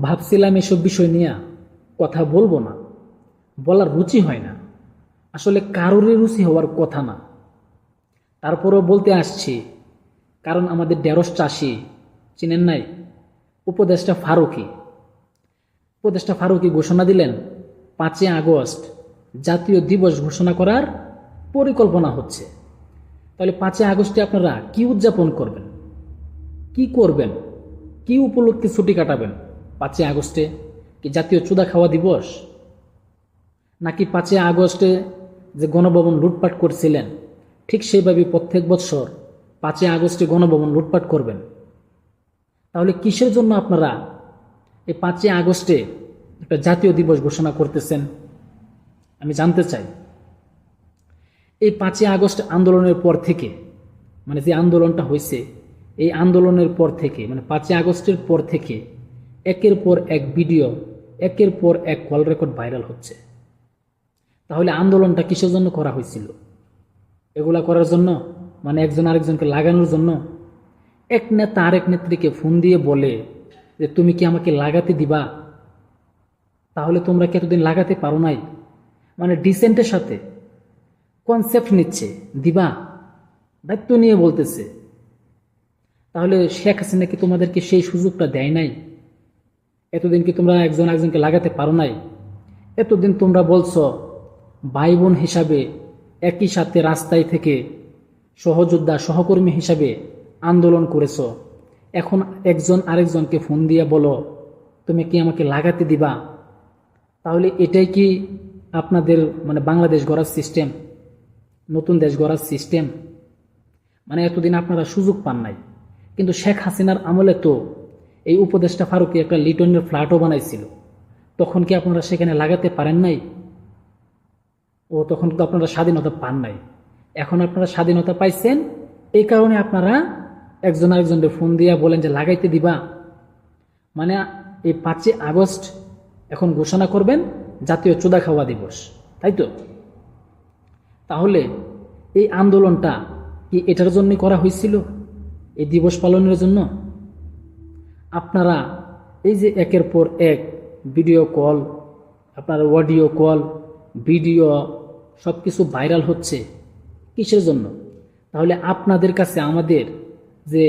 ভাবছিলাম এসব বিষয় নিয়ে কথা বলব না। বলার রুচি হয় না। আসলে কারোরই রুচি হওয়ার কথা না। তারপরও বলতে আসছি, কারণ আমাদের ঢেঁড়স চাষি, চিনেন নাই? উপদেষ্টা ফারুকি। উপদেষ্টা ফারুকি ঘোষণা দিলেন, পাঁচই আগস্ট জাতীয় দিবস ঘোষণা করার পরিকল্পনা হচ্ছে। তাহলে পাঁচই আগস্টে আপনারা কি উদযাপন করবেন? কি করবেন? কি উপলক্ষে ছুটি কাটাবেন? পাঁচই আগস্টে কি জাতীয় চুদা খাওয়া দিবস? নাকি পাঁচই আগস্টে যে গণভবন লুটপাট করছিলেন, ঠিক সেইভাবে প্রত্যেক বছর পাঁচই আগস্টে গণভবন লুটপাট করবেন? তাহলে কিসের জন্য আপনারা এই পাঁচই আগস্টে একটা জাতীয় দিবস ঘোষণা করতেছেন? আমি জানতে চাই। এই পাঁচই আগস্ট আন্দোলনের পর থেকে মানে যে আন্দোলনটা হয়েছে, এই আন্দোলনের পর থেকে মানে পাঁচই আগস্টের পর থেকে একের পর এক ভিডিও, একের পর এক কল রেকর্ড ভাইরাল হচ্ছে। তাহলে আন্দোলনটা কিসের জন্য করা হয়েছিল? এগুলা করার জন্য? মানে একজন আরেকজনকে লাগানোর জন্য? এক নেতা আরেক নেত্রীকে ফোন দিয়ে বলে যে, তুমি কি আমাকে লাগাতে দিবা? তাহলে তোমরা কি এতদিন লাগাতে পারো নাই? মানে ডিসেন্টের সাথে কনসেপ্ট নিচ্ছে, দিবা? দায়িত্ব নিয়ে বলতেছে। তাহলে শেখ হাসিনা কি তোমাদেরকে সেই সুযোগটা দেয় নাই? এতদিন কি তোমরা একজন একজনকে লাগাতে পারো নাই? এতদিন তোমরা বলছো ভাই বোন হিসাবে একই সাথে রাস্তায় থেকে সহযোদ্ধা সহকর্মী হিসাবে আন্দোলন করেছ। এখন একজন আরেকজনকে ফোন দিয়ে বলো, তুমি কি আমাকে লাগাতে দিবা? তাহলে এটাই কি আপনাদের মানে বাংলাদেশ গড়ার সিস্টেম নতুন দেশ গড়ার সিস্টেম মানে এতদিন আপনারা সুযোগ পান নাই। কিন্তু শেখ হাসিনার আমলে তো এই উপদেষ্টা ফারুকি একটা লিটনের ফ্ল্যাটও বানাইছিল। তখন কি আপনারা সেখানে লাগাতে পারেন নাই? ও তখন তো আপনারা স্বাধীনতা পান নাই। এখন আপনারা স্বাধীনতা পাইছেন, এই কারণে আপনারা একজন আরেকজনকে ফোন দিয়া বলেন যে লাগাইতে দিবা। মানে এই পাঁচই আগস্ট এখন ঘোষণা করবেন, জাতীয় চোদা খাওয়া দিবস, তাই তো? তাহলে এই আন্দোলনটা কি এটার জন্যই করা হয়েছিল? এই দিবস পালনের জন্য? আপনারা এই যে একের পর এক ভিডিও কল আপনার অডিও কল ভিডিও সব কিছু ভাইরাল হচ্ছে, কিসের জন্য? তাহলে আপনাদের কাছে আমাদের যে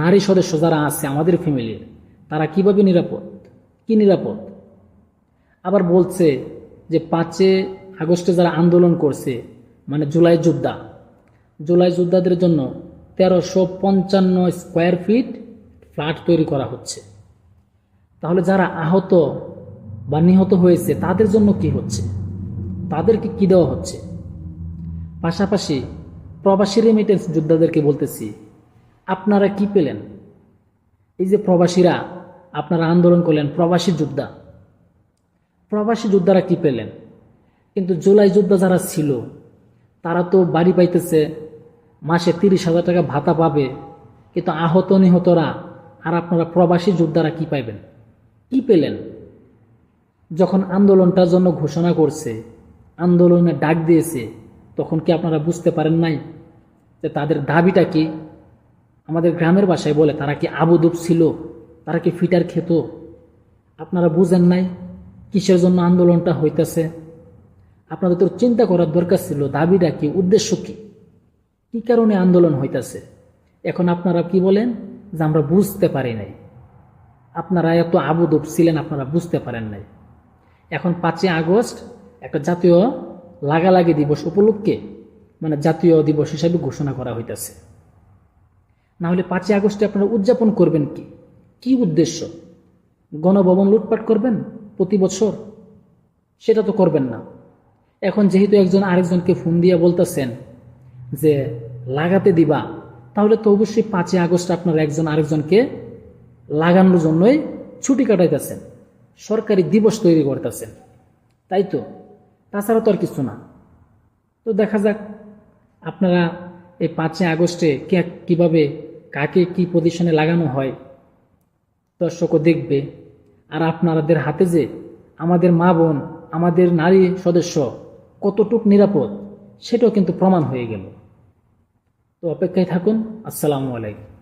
নারী সদস্য যারা আছে আমাদের ফ্যামিলির তারা কীভাবে নিরাপদ? কি নিরাপদ? আবার বলছে যে পাঁচে আগস্টে যারা আন্দোলন করছে মানে জুলাই যোদ্ধা, জুলাই যোদ্ধাদের জন্য তেরোশো পঞ্চান্ন স্কোয়ার ফিট ফ্ল্যাট তৈরি করা হচ্ছে। তাহলে যারা আহত বা নিহত হয়েছে, তাদের জন্য কি হচ্ছে? তাদেরকে কি দেওয়া হচ্ছে? পাশাপাশি প্রবাসী রেমিটেন্স যোদ্ধাদেরকে বলতেছি, আপনারা কি পেলেন? এই যে প্রবাসীরা, আপনারা আন্দোলন করলেন, প্রবাসী যোদ্ধা। প্রবাসী যোদ্ধারা কি পেলেন? কিন্তু জুলাই যোদ্ধা যারা ছিল, তারা তো বাড়ি পাইতেছে, মাসে তিরিশ হাজার টাকা ভাতা পাবে, কিন্তু আহত নিহতরা আর আপনারা প্রবাসী যোদ্ধারা কি পাইবেন? কি পেলেন? যখন আন্দোলনটার জন্য ঘোষণা করছে, আন্দোলনে ডাক দিয়েছে, তখন কি আপনারা বুঝতে পারেন নাই যে তাদের দাবিটা কি? আমাদের গ্রামের বাসায় বলে, তারা কি আবুদুব ছিল? তারা কি ফিটার খেত? আপনারা বুঝেন নাই কিসের জন্য আন্দোলনটা হইতেছে? আপনাদের তো চিন্তা করার দরকার ছিল, দাবিটা কি, উদ্দেশ্য কি? কি কারণে আন্দোলন হইতেছে? এখন আপনারা কি বলেন? যে আমরা বুঝতে পারি নাই। আপনারা এত আবুদুব ছিলেন, আপনারা বুঝতে পারেন নাই। এখন পাঁচই আগস্ট, একটা জাতীয় লাগালাগি দিবস উপলক্ষে মানে জাতীয় দিবস হিসাবে ঘোষণা করা হইতেছে। না হলে পাঁচই আগস্টে আপনারা উদযাপন করবেন কি? কি উদ্দেশ্য? গণভবন লুটপাট করবেন প্রতি বছর? সেটা তো করবেন না। এখন যেহেতু একজন আরেকজনকে ফোন দিয়ে বলতেছেন যে, লাগাতে দিবা তাহলে তো অবশ্যই পাঁচই আগস্ট আপনারা একজন আরেকজনকে লাগানোর জন্যই ছুটি কাটাইতেছেন। সরকারি দিবস তৈরি করতেছেন। তাই তো? তাছাড়া তো আর কিছু না। তো দেখা যাক আপনারা এই পাঁচই আগস্টে কে কীভাবে, কাকে কি পজিশনে লাগানো হয়। দর্শকও দেখবে। আর আপনাদের হাতে যে আমাদের মা বোন, আমাদের নারী সদস্য কতটুক নিরাপদ, সেটাও কিন্তু প্রমাণ হয়ে গেল। তো অপেক্ষায় থাকুন আসসালামু আলাইকুম।